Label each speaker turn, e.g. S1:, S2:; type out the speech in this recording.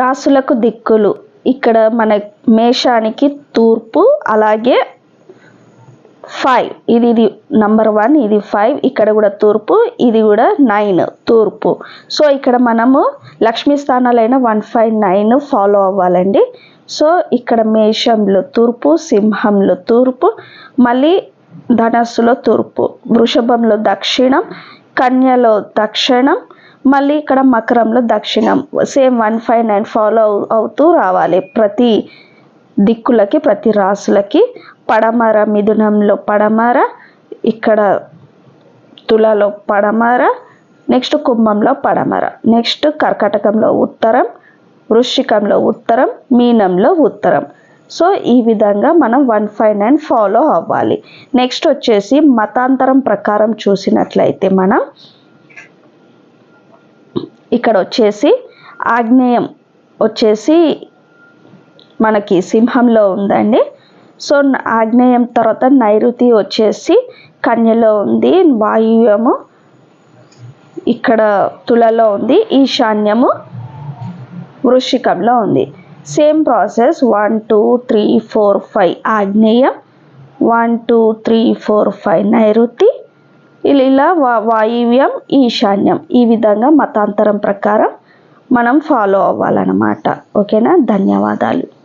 S1: రాసులకు దిక్కులు. ఇక్కడ మన మేషానికి తూర్పు అలాగే ఫైవ్ ఇది ఇది నంబర్ వన్ ఇది ఫైవ్ ఇక్కడ కూడా తూర్పు ఇది కూడా నైన్ తూర్పు. సో ఇక్కడ మనము లక్ష్మీ స్థానాలైన వన్ ఫైవ్ నైన్ ఫాలో అవ్వాలండి. సో ఇక్కడ మేషంలో తూర్పు సింహంలో తూర్పు మళ్ళీ ధనస్సులో తూర్పు వృషభంలో దక్షిణం కన్యలో దక్షిణం మళ్ళీ ఇక్కడ మకరంలో దక్షిణం. Same one five nine follow అవుతూ రావాలి. ప్రతి దిక్కులకి ప్రతి రాసులకి పడమర మిథునంలో పడమర ఇక్కడ తులలో పడమర నెక్స్ట్ కుంభంలో పడమర. నెక్స్ట్ కర్కటకంలో ఉత్తరం వృశ్చికంలో ఉత్తరం మీనంలో ఉత్తరం. సో ఈ విధంగా మనం వన్ ఫైవ్ నైన్ ఫాలో అవ్వాలి. నెక్స్ట్ వచ్చేసి మతాంతరం ప్రకారం చూసినట్లయితే మనం ఇక్కడ వచ్చేసి ఆగ్నేయం వచ్చేసి మనకి సింహంలో ఉందండి. సో ఆగ్నేయం తర్వాత నైరుతి వచ్చేసి కన్యలో ఉంది వాయువ్యము ఇక్కడ తులలో ఉంది ఈశాన్యము వృషికంలో ఉంది. Same process one two three four five ఆగ్నేయం one two three four five నైరుతి ఇలా వాయువ్యం ఈశాన్యం. ఈ విధంగా మతాంతరం ప్రకారం మనం ఫాలో అవ్వాలన్నమాట. ఓకేనా? ధన్యవాదాలు.